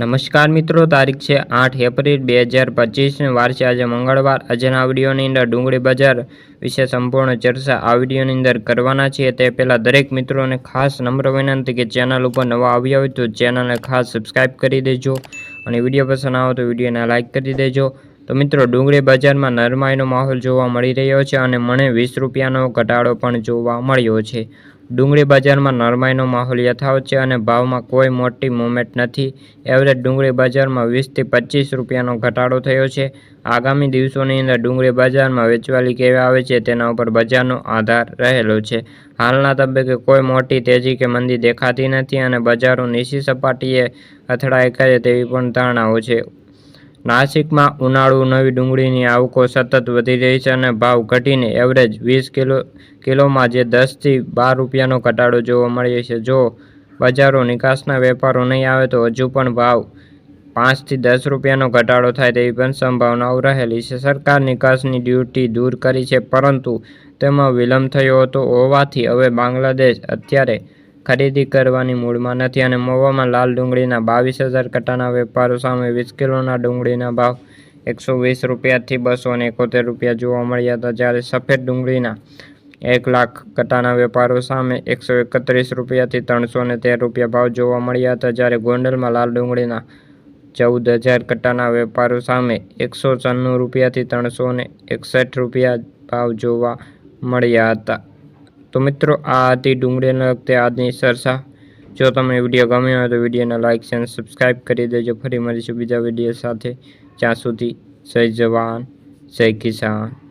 નમસ્કાર મિત્રો, તારીખ છે આઠ એપ્રિલ બે હજાર પચીસની. વાર છે આજે મંગળવાર. આજના આવડીઓની અંદર ડુંગળી બજાર વિશે સંપૂર્ણ ચર્ચા આ વિડીયોની અંદર કરવાના છીએ. તે પહેલાં દરેક મિત્રોને ખાસ નમ્ર વિનંતી કે ચેનલ ઉપર નવા આવ્યા હોય તો ચેનલને ખાસ સબસ્ક્રાઈબ કરી દેજો અને વીડિયો પસંદ આવે તો વિડીયોને લાઇક કરી દેજો. તો મિત્રો, ડુંગળી બજારમાં નરમાઈનો માહોલ જોવા મળી રહ્યો છે અને મને વીસ રૂપિયાનો ઘટાડો પણ જોવા મળ્યો છે. ડુંગળી બજારમાં નરમાઈનો માહોલ યથાવત છે અને ભાવમાં કોઈ મોટી મૂવમેન્ટ નથી. એવરેજ ડુંગળી બજારમાં વીસથી પચીસ રૂપિયાનો ઘટાડો થયો છે. આગામી દિવસોની અંદર ડુંગળી બજારમાં વેચવાલી કેવી આવે છે તેના ઉપર બજારનો આધાર રહેલો છે. હાલના તબક્કે કોઈ મોટી તેજી કે મંદી દેખાતી નથી અને બજારો નીચી સપાટીએ અથડાઈ કરે તેવી પણ ધારણાઓ છે. નાસિકમાં ઉનાળુ નવી ડુંગળીની આવકો સતત વધી રહી છે અને ભાવ ઘટીને એવરેજ વીસ કિલો, કિલોમાં જે દસથી બાર રૂપિયાનો ઘટાડો જોવા મળ્યો છે. જો બજારો નિકાસના વેપારો નહીં આવે તો હજુ પણ ભાવ પાંચથી દસ રૂપિયાનો ઘટાડો થાય તેવી પણ સંભાવનાઓ રહેલી છે. સરકાર નિકાસની ડ્યુટી દૂર કરી છે, પરંતુ તેમાં વિલંબ થયો હતો હોવાથી હવે બાંગ્લાદેશ અત્યારે ખરીદી કરવાની મૂડમાં નથી અને મહુવામાં લાલ ડુંગળીના બાવીસ હજાર કટાના વેપારો સામે વીસ કિલોના ડુંગળીના ભાવ એકસો વીસ રૂપિયાથી બસો અને એકોતેર રૂપિયા જોવા મળ્યા હતા. જ્યારે સફેદ ડુંગળીના એક લાખ કટાના વેપારો સામે એકસો એકત્રીસ રૂપિયાથી ત્રણસો ને તેર રૂપિયા ભાવ જોવા મળ્યા હતા. જ્યારે ગોંડલમાં લાલ ડુંગળીના ચૌદ હજાર કટ્ટાના વેપારો સામે એકસો છન્નું રૂપિયાથી ત્રણસો એકસઠ રૂપિયા ભાવ જોવા મળ્યા હતા. તો મિત્રો, આ હતી ડુંગળીને લગતી આજની ચર્ચા. જો તમને વીડિયો ગમ્યો હોય તો વિડીયોને લાઇક અને સબસ્ક્રાઈબ કરી દેજો. ફરી મળીશું બીજા વીડિયો સાથે. જ્યાં સુધી જય જવાન, જય કિસાન.